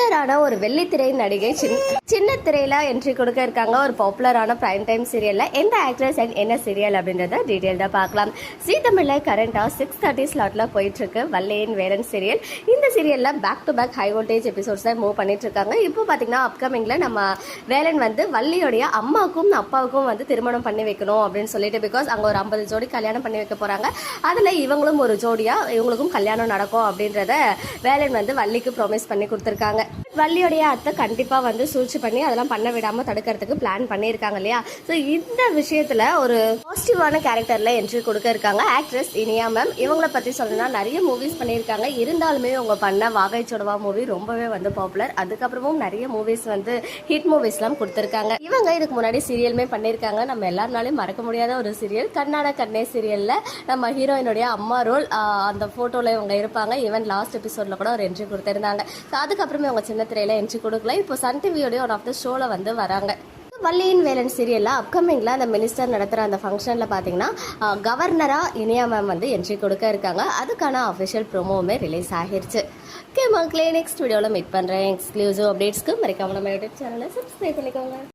பாப்புலரான ஒரு வெள்ளித்திரை நடிகை சின்ன சின்ன திரையில என்ட்ரி கொடுக்க இருக்காங்க. ஒரு பாப்புலரான பிரைம் டைம் சீரியல்ல எந்த ஆக்ட்ரஸ் அண்ட் என்ன சீரியல் அப்படின்றத டீட்டெயில்டா பார்க்கலாம். ஜீ தமிழ்ல கரண்டா சிக்ஸ் தேர்ட்டி ஸ்லாட்ல போயிட்டு இருக்கு வல்லேன் வேலன் சீரியல் இந்த சீரியல்ல back to back high voltage episodes தான் மூவ் பண்ணிட்டு இருக்காங்க. இப்போ பாத்தீங்கன்னா அப்கமிங்ல நம்ம வேலன் வந்து வள்ளியோடைய அம்மாவுக்கும் அப்பாவுக்கும் வந்து திருமணம் பண்ணி வைக்கணும் அப்படின்னு சொல்லிட்டு பிகாஸ் அங்க ஒரு ஐம்பது ஜோடி கல்யாணம் பண்ணி வைக்க போறாங்க. அதுல இவங்களும் ஒரு ஜோடியா இவங்களுக்கும் கல்யாணம் நடக்கும் அப்படின்றத வேலன் வந்து வள்ளிக்கு ப்ராமிஸ் பண்ணி கொடுத்துருக்காங்க. வள்ளியோடைய அத்தை கண்டிப்பாக வந்து சூழ்ச்சி பண்ணி அதெல்லாம் பண்ண விடாமல் தடுக்கிறதுக்கு பிளான் பண்ணியிருக்காங்க இல்லையா? ஸோ இந்த விஷயத்தில் ஒரு பாசிட்டிவான கேரக்டரில் என்ட்ரி கொடுக்க இருக்காங்க ஆக்ட்ரஸ் இனியா மேம் இவங்கள பற்றி சொல்லணும்னா நிறைய மூவிஸ் பண்ணியிருக்காங்க. இருந்தாலுமே அவங்க பண்ண வாகை சொடவா மூவி ரொம்பவே வந்து பாப்புலர் அதுக்கப்புறமும் நிறைய மூவிஸ் வந்து ஹிட் மூவிஸ்லாம் கொடுத்துருக்காங்க. இவங்க இதுக்கு முன்னாடி சீரியலுமே பண்ணியிருக்காங்க. நம்ம எல்லாருனாலையும் மறக்க முடியாத ஒரு சீரியல் கண்ணாட கண்ணே சீரியலில் நம்ம ஹீரோயினுடைய அம்மா ரோல் அந்த ஃபோட்டோவில் இவங்க இருப்பாங்க. ஈவன் லாஸ்ட் எபிசோடில் கூட ஒரு என்ட்ரி கொடுத்துருந்தாங்க. ஸோ அதுக்கப்புறமே அவங்க சின்ன திரையில என்ட்ரி கொடுக்கல. இப்போ சன் டிவியோடைய ஒன் ஆஃப் த ஷோல வந்து வராங்க. வள்ளியின் வேலன் சீரியலில் அப்கமிங்கில் அந்த மினிஸ்டர் நடத்துகிற அந்த ஃபங்க்ஷனில் பார்த்தீங்கன்னா கவர்னராக இனியா மேம் வந்து என்ட்ரி கொடுக்க இருக்காங்க. அதுக்கான அஃபிஷியல் ப்ரோமோவுமே ரிலீஸ் ஆகிருச்சு. ஓகே மக்களே நெக்ஸ்ட் வீடியோவில் மீட் பண்ணுறேன் எக்ஸ்க்ளூசிவ் அப்டேட்ஸ்க்கு மறக்காம நம்ம யூடியூப் சேனலை சப்ஸ்கிரைப் பண்ணிக்கோங்க.